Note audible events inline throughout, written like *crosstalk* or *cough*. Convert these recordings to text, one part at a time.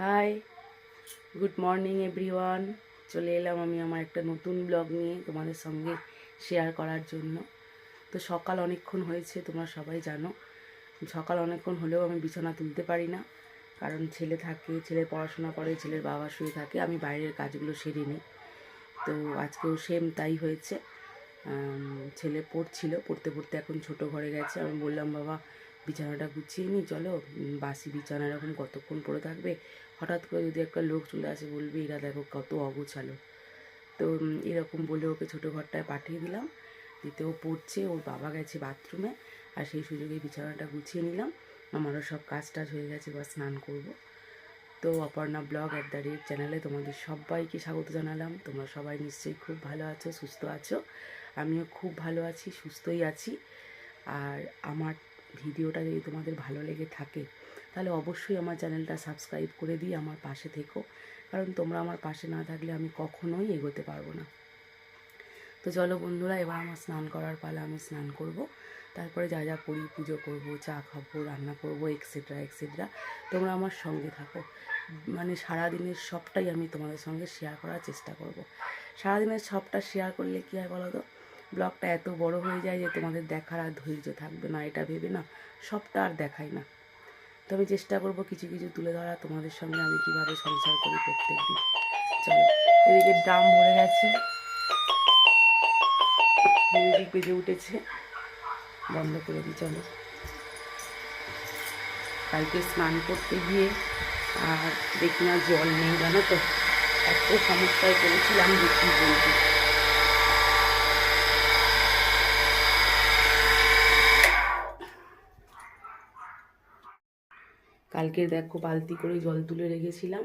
Hi good morning everyone চলে এলাম আমি আমার একটা নতুন ব্লগ নিয়ে তোমাদের সঙ্গে শেয়ার করার জন্য। তো সকাল অনেকক্ষণ হয়েছে, তোমরা সবাই জানো। সকাল অনেকক্ষণ হলেও আমি বিছানা তুলতে পারি না। কারণ ছেলে থাকে, ছেলে পড়াশোনা করে, ছেলের বাবা শুয়ে থাকে, আমি বাইরের কাজগুলো সেরে নিই। তো আজকেও সেম তাই হয়েছে। ছেলে পড়ছিল, পড়তে পড়তে এখন ছোট ঘরে গেছে। আমি বললাম, বাবা বিছানাটা গুছিয়ে নিই চলো বাসি বিছানা এরকম কতক্ষণ পড়ে থাকবে? হঠাৎ করে যদি একটা লোক চলে আসে, বলবে, এরা দেখো কত অগোছালো। তো এরকম বলে ওকে ছোটো ঘরটায় পাঠিয়ে দিলাম। দিতে ও পড়ছে, ওর বাবা গেছে বাথরুমে, আর সেই সুযোগে বিছানাটা গুছিয়ে নিলাম। আমারও সব কাজ টাজ হয়ে গেছে বা স্নান করব। তো, Aparna blog at the rate চ্যানেলে তোমাদের সবাইকে স্বাগত জানালাম। তোমরা সবাই নিশ্চয়ই খুব ভালো আছো, সুস্থ আছো। আমিও খুব ভালো আছি, সুস্থই আছি। আর আমার ভিডিওটা যদি তোমাদের ভালো লেগে থাকে, তাহলে অবশ্যই আমার চ্যানেলটা সাবস্ক্রাইব করে দিয়ে আমার পাশে থেকো। কারণ তোমরা আমার পাশে না থাকলে আমি কখনোই এগোতে পারব না। তো চলো বন্ধুরা, এবার আমার স্নান করার পালা আমি স্নান করব। তারপরে যা যা করি, পুজো করব, চা খাব, রান্না করব এক্সেট্রা এক্সেট্রা তোমরা আমার সঙ্গে থাকো। মানে সারাদিনের সবটাই আমি তোমাদের সঙ্গে শেয়ার করার চেষ্টা করব। সারাদিনের সবটা শেয়ার করলে কী হয় বলো তো? ব্লগটা এত বড় হয়ে যায় যে তোমাদের দেখার আর ধৈর্য থাকবে না, এটা ভেবে না, সবটা আর দেখাই না। তো আমি চেষ্টা করব কিছু কিছু তুলে ধরা তোমাদের সঙ্গে আমি কীভাবে সংসার করি প্রত্যেক দিন চলো, এদিকে ড্রাম ভরে গেছে। মিউজিক বেজে উঠেছে। বন্ধ করে দিই চলো। কালকে স্নান করতে গিয়ে আর দেখি না জল নেই জানো তো, এত সমস্যায় পড়েছিলাম যে কী কালকে দেখো বালতি করে জল তুলে রেখেছিলাম।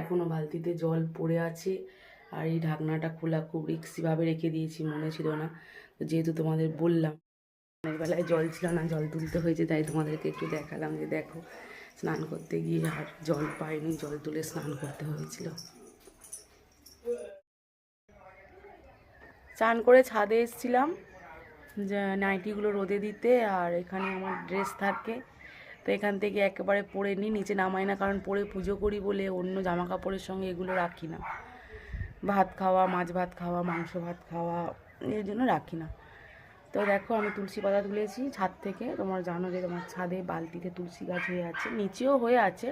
এখনও বালতিতে জল পড়ে আছে। আর এই ঢাকনাটা খোলা খুব রিক্সিভাবে রেখে দিয়েছি, মনে ছিল না। যেহেতু তোমাদের বললাম স্নানের বেলায় জল ছিল না, জল তুলতে হয়েছে, তাই তোমাদেরকে একটু দেখালাম যে দেখো, স্নান করতে গিয়ে আর জল পাইনি, জল তুলে স্নান করতে হয়েছিল। চান করে ছাদে এসেছিলাম নাইটিগুলো রোদে দিতে, আর এখানে আমার ড্রেস থাকে। তো এখান থেকে একেবারে পরে নিই, নিচে নামাই না, কারণ পরে পুজো করি বলে অন্য জামা কাপড়ের সঙ্গে এগুলো রাখি না। ভাত খাওয়া, মাছ ভাত খাওয়া, মাংস ভাত খাওয়া, এর জন্য রাখি না। তো দেখো আমি তুলসী পাতা তুলেছি ছাদ থেকে, তোমার জানো যে তোমার ছাদে বালতিতে তুলসী গাছ হয়ে আছে, নিচেও হয়ে আছে।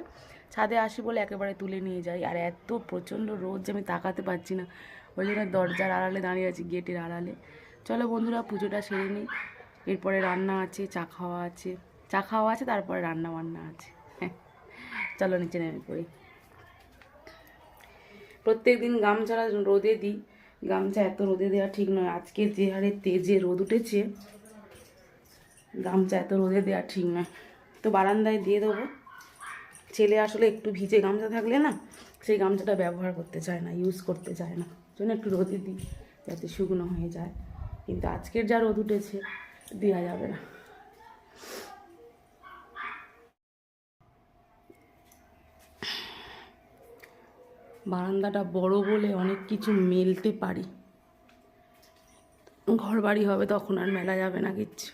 ছাদে আসি বলে একেবারে তুলে নিয়ে যাই, আর এত প্রচণ্ড রোদ যে আমি তাকাতে পারছি না। ওই জন্য দরজার আড়ালে দাঁড়িয়ে আছি, গেটের আড়ালে। চলো বন্ধুরা, পুজোটা সেরে নিই। এরপরে রান্না আছে, চা খাওয়া আছে। চা খাওয়া আছে, তারপরে রান্না বান্না আছে। চলো নিচে নেমে পড়ি। প্রত্যেক দিন গামছাড়া রোদে দিই। গামছা এত রোদে দেওয়া ঠিক নয়। আজকে যে হারে তেজে রোদ উঠেছে, গামছা এত রোদে দেওয়া ঠিক নয়। তো বারান্দায় দিয়ে দেবো। ছেলে আসলে একটু ভিজে গামছা থাকলে না, সেই গামছাটা ব্যবহার করতে চায় না ইউজ করতে চায় না। জন্য একটু রোদে দিই, যাতে শুকনো হয়ে যায়। কিন্তু আজকের যা রোদ উঠেছে, দেওয়া যাবে না। বারান্দাটা বড় বলে অনেক কিছু মেলতে পারি। ঘর বাড়ি হবে তখন আর মেলা যাবে না কিচ্ছু।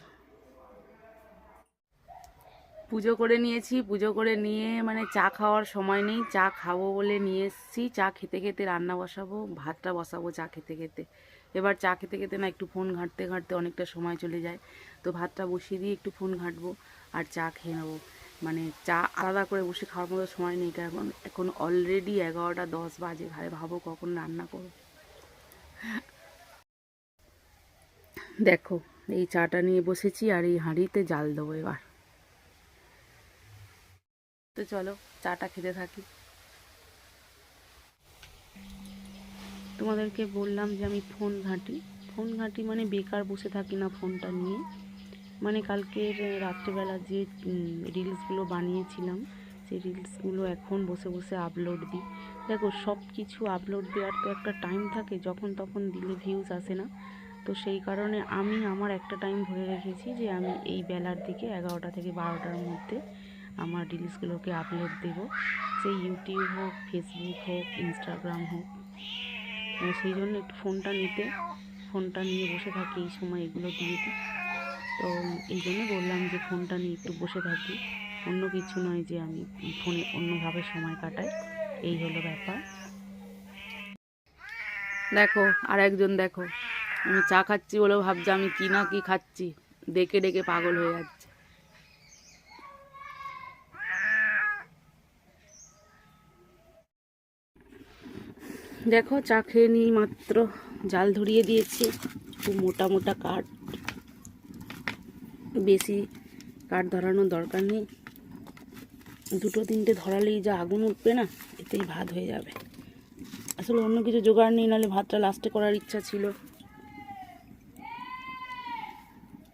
পুজো করে নিয়েছি, পুজো করে নিয়ে মানে চা খাওয়ার সময় নেই। চা খাব বলে নিয়ে এসেছি। চা খেতে খেতে রান্না বসাবো, ভাতটা বসাবো চা খেতে খেতে। এবার চা খেতে খেতে না একটু ফোন ঘাঁটতে ঘাঁটতে অনেকটা সময় চলে যায়। তো ভাতটা বসিয়ে দিয়ে একটু ফোন ঘাঁটবো আর চা খেয়ে নেব। মানে চা আলাদা করে বসে খাওয়ার মতো সময় নেই, কারণ এখন অলরেডি এগারোটা দশ বাজে। ভাই, ভাবো কখন রান্না করো দেখো, এই চাটা নিয়ে বসেছি আর এই হাঁড়িতে জাল দেবো এবার। তো চলো, চাটা খেতে থাকি। তোমাদেরকে বললাম যে আমি ফোন ঘাঁটি। ফোন ঘাঁটি মানে বেকার বসে থাকি না ফোনটা নিয়ে। মানে কালকের রাত্রেবেলা যে রিলসগুলো বানিয়েছিলাম, সেই রিলসগুলো এখন বসে বসে আপলোড দিই। দেখো সব কিছু আপলোড দেওয়ার তো একটা টাইম থাকে, যখন তখন দিলে ভিউজ আসে না। তো সেই কারণে আমি আমার একটা টাইম ধরে রেখেছি যে, আমি এই বেলার দিকে এগারোটা থেকে বারোটার মধ্যে আমার রিলসগুলোকে আপলোড দেব। সেই ইউটিউব হোক ফেসবুক হোক ইনস্টাগ্রাম হোক। সেই জন্য একটু ফোনটা নিতে ফোনটা নিয়ে বসে থাকি, এই সময় এগুলো দিয়ে দিই। তো এই জন্য বললাম যে ফোনটা নিয়ে একটু বসে থাকি। অন্য কিছু নয় যে আমি ফোনে অন্যভাবে সময় কাটাই। এই হলো ব্যাপার। দেখো আর একজন দেখো। আমি চা খাচ্ছি বলেও ভাবছে আমি কি না কি খাচ্ছি। ডেকে ডেকে পাগল হয়ে যাচ্ছে। দেখো, চা খেয়ে নিই মাত্র। জাল ধরিয়ে দিয়েছি। খুব মোটা মোটা কাঠ। বেশি কাঠ ধরানোর দরকার নেই। দুটো তিনটে ধরালেই যা আগুন উঠবে না, এতেই ভাত হয়ে যাবে। আসলে অন্য কিছু জোগাড় নেই, নাহলে ভাতটা লাস্টে করার ইচ্ছা ছিল।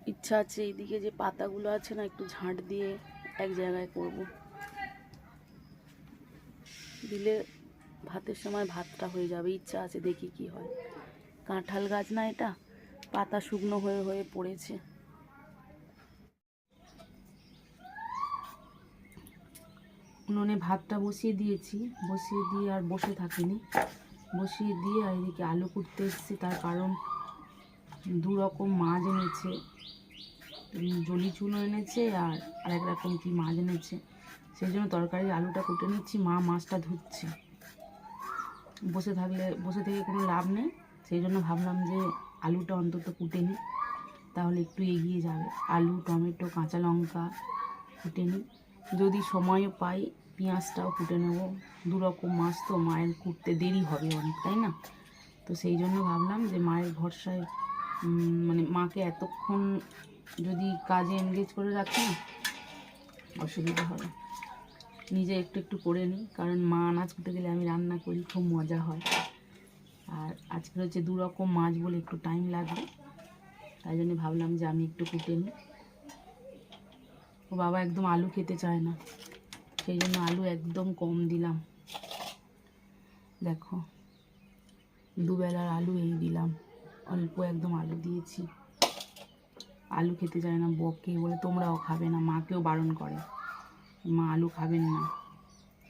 ইচ্ছা আছে এইদিকে যে পাতাগুলো আছে না, একটু ঝাঁট দিয়ে এক জায়গায় করব। দিলে ভাতের সময় ভাতটা হয়ে যাবে, ইচ্ছা আছে দেখি কি হয়। কাঁঠাল গাছ না এটা, পাতা শুকনো হয়ে হয়ে পড়েছে। উনুনে ভাতটা বসিয়ে দিয়েছি। বসিয়ে দিয়ে আর বসে থাকিনি। বসিয়ে দিয়ে আর এদিকে আলু কুটতে এসেছি। তার কারণ দু রকম মাছ এনেছে। জলি চুনো এনেছে আর আরেক রকম কি মাছ এনেছে। সেই জন্য তরকারি আলুটা কুটে নিচ্ছি। মা মাছটা ধুচ্ছে। বসে থাকলে, বসে থেকে কোনো লাভ নেই। সেই জন্য ভাবলাম যে আলুটা অন্তত কুটে নিই। তাহলে একটু এগিয়ে যাবে। আলু, টমেটো, কাঁচা লঙ্কা কুটে নিই। যদি সময় পাই, পেঁয়াজটাও কুটে নেব। দু রকম মাছ তো মায়ের কুটতে দেরি হবে অনেক, তাই না? তো সেই জন্য ভাবলাম যে মায়ের ভরসায় মানে মাকে এতক্ষণ যদি কাজে এনগেজ করে রাখি অসুবিধা হবে। নিজে একটু একটু করে নিই, কারণ মা আনাজ কুটে গেলে আমি রান্না করি, খুব মজা হয়। আর আজকে হচ্ছে দু রকম মাছ বলে একটু টাইম লাগবে। তাই জন্য ভাবলাম যে আমি একটু কুটে নিই। বাবা একদম আলু খেতে চায় না। সেই জন্য আলু একদম কম দিলাম। দেখো, দুবেলার আলু এই দিলাম। অল্প একদম আলু দিয়েছি। আলু খেতে চায় না, বকে বলে তোমরাও খাবে না, মাকেও বারণ করে। মা আলু খাবেন না।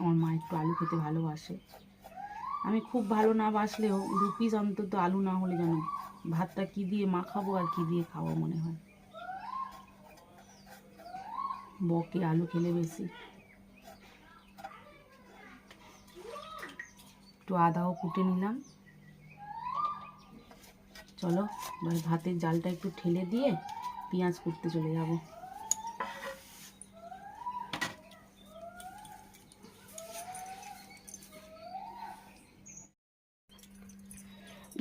আমার মা একটু আলু খেতে ভালোবাসে। আমি খুব ভালো না বাসলেও দু পিস অন্তত আলু না হলে যেন ভাতটা কি দিয়ে মা খাব আর কি দিয়ে খাব মনে হয়। বকে আলু খেলে বেশি। একটু আদাও কুটে নিলাম। চলো ভাতের জালটা একটু ঠেলে দিয়ে পেঁয়াজ কুটতে চলে যাব।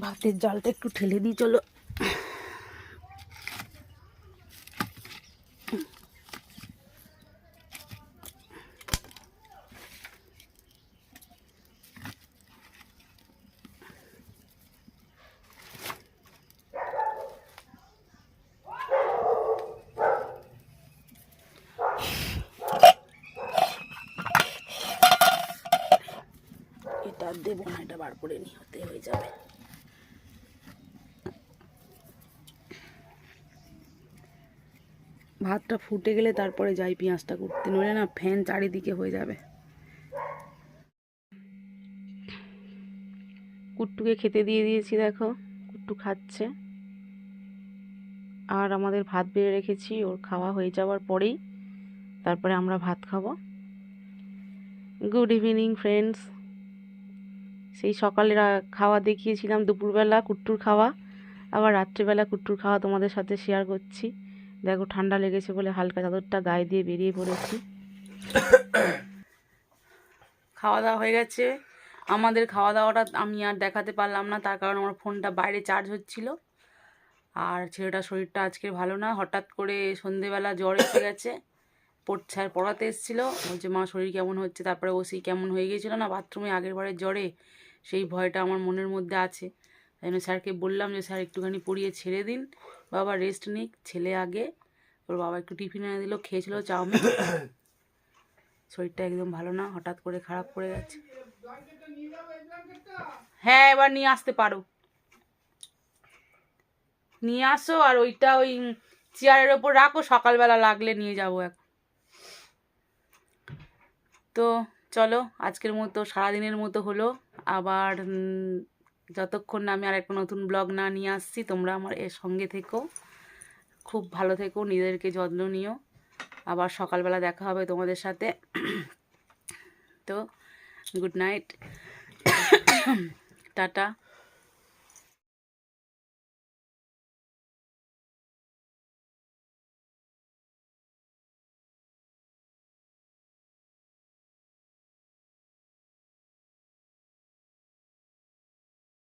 ভাতের জালটা একটু ঠেলে দিই, চলো এটা আর দেবো না এটা বার করে নি হতে হয়ে যাবে। ভাতটা ফুটে গেলে তারপরে যাই পেঁয়াজটা করতে নইলে না ফ্যান চারিদিকে হয়ে যাবে। কুট্টুকে খেতে দিয়ে দিয়েছি, দেখো। কুট্টু খাচ্ছে। আর আমাদের ভাত বেড়ে রেখেছি, ওর খাওয়া হয়ে যাওয়ার পরেই তারপরে আমরা ভাত খাব। গুড ইভিনিং ফ্রেন্ডস সেই সকালে খাওয়া দেখিয়েছিলাম দুপুরবেলা কুট্টুর খাওয়া। আবার রাত্রিবেলা কুট্টুর খাওয়া তোমাদের সাথে শেয়ার করছি। দেখো ঠান্ডা লেগেছে বলে হালকা চাদরটা গায়ে দিয়ে বেরিয়ে পড়েছি। খাওয়া দাওয়া হয়ে গেছে। আমাদের খাওয়া দাওয়াটা আমি আর দেখাতে পারলাম না, তার কারণ আমার ফোনটা বাইরে চার্জ হচ্ছিল। আর ছেলেটার শরীরটা আজকে ভালো না, হঠাৎ করে সন্ধেবেলা জ্বর এসে গেছে। আর পড়াতে এসেছিল। বলছে, মা, শরীর কেমন হচ্ছে? তারপরে ও সেই কেমন হয়ে গিয়েছিল না, বাথরুমে আগের বারের জ্বরে সেই ভয়টা আমার মনের মধ্যে আছে। তাই জন্য স্যারকে বললাম যে স্যার একটুখানি পড়িয়ে ছেড়ে দিন। বাবা রেস্ট নিক ছেলে আগে। ওর বাবা একটু টিফিন এনে দিল খেয়েছিল চাউমিন। *coughs* শরীরটা একদম ভালো না হঠাৎ করে খারাপ করে গেছে। হ্যাঁ এবার নিয়ে আসতে পারো। নিয়ে আসো আর ওইটা ওই চেয়ারের ওপর রাখো সকালবেলা লাগলে নিয়ে যাব এখন। তো চলো আজকের মতো সারাদিনের মতো হলো। আবার যতক্ষণ না আমি আর একটা নতুন ব্লগ না নিয়ে আসছি, তোমরা আমার এর সঙ্গে থেকো। খুব ভালো থেকো, নিজেদেরকে যত্ন নিও। আবার সকালবেলা দেখা হবে তোমাদের সাথে। তো গুড নাইট *coughs* টাটা।